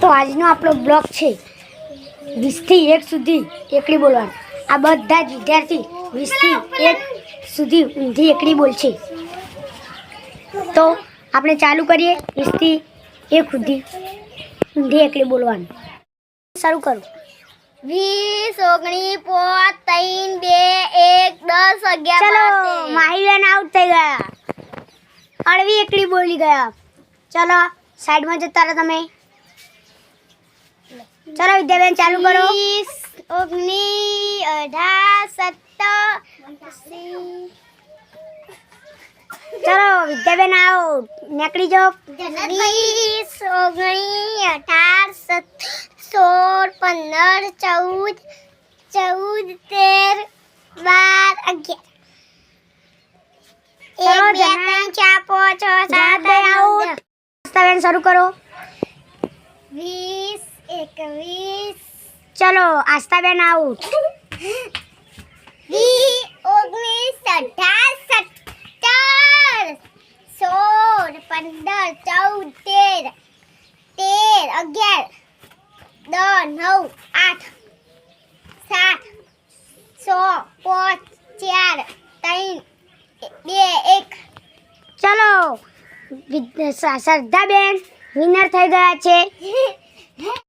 તો આજનો આપણો બ્લોગ છે વીસથી એક સુધી એકડી બોલવાનું. આ બધા જ વિદ્યાર્થી વીસથી એક સુધી ઊંધી એકડી બોલશે. તો આપણે ચાલુ કરીએ વીસથી એક સુધી ઊંધી એકડી બોલવાનું. શરૂ કરું. વીસ ઓગણી પોત ત્રણ બે એક દસ અગિયાર ચલો માહીબેન આઉટ થઈ ગયા. અળવી એકડી બોલી ગયા. ચલો સાઈડમાં જતા રહો તમે. ચલો વિદ્યાબેન ચાલુ કરો. વીસ ઓગણી અઢાર સત્તર. ચલો વિદ્યાબેન આવો નીકળી જાઓ. વીસ ઓગણીસ અઢાર સત્તર સોળ પંદર ચૌદ ચૌદ તેર બાર અગિયાર. એક બે ત્રણ ચાર પાંચ છ સાત દસ. શરૂ કરો. વીસ એકવીસ ચલો આસ્તાબેન આઉટ. વી ઓગણીસ અઢાર સત્તર સોળ પંદર ચૌદ તેર તેર અગિયાર દસ નવ આઠ સાત સો પાંચ ચાર ત્રણ બે એક. ચલો શ્રદ્ધાબેન વિનર થઈ ગયા છે.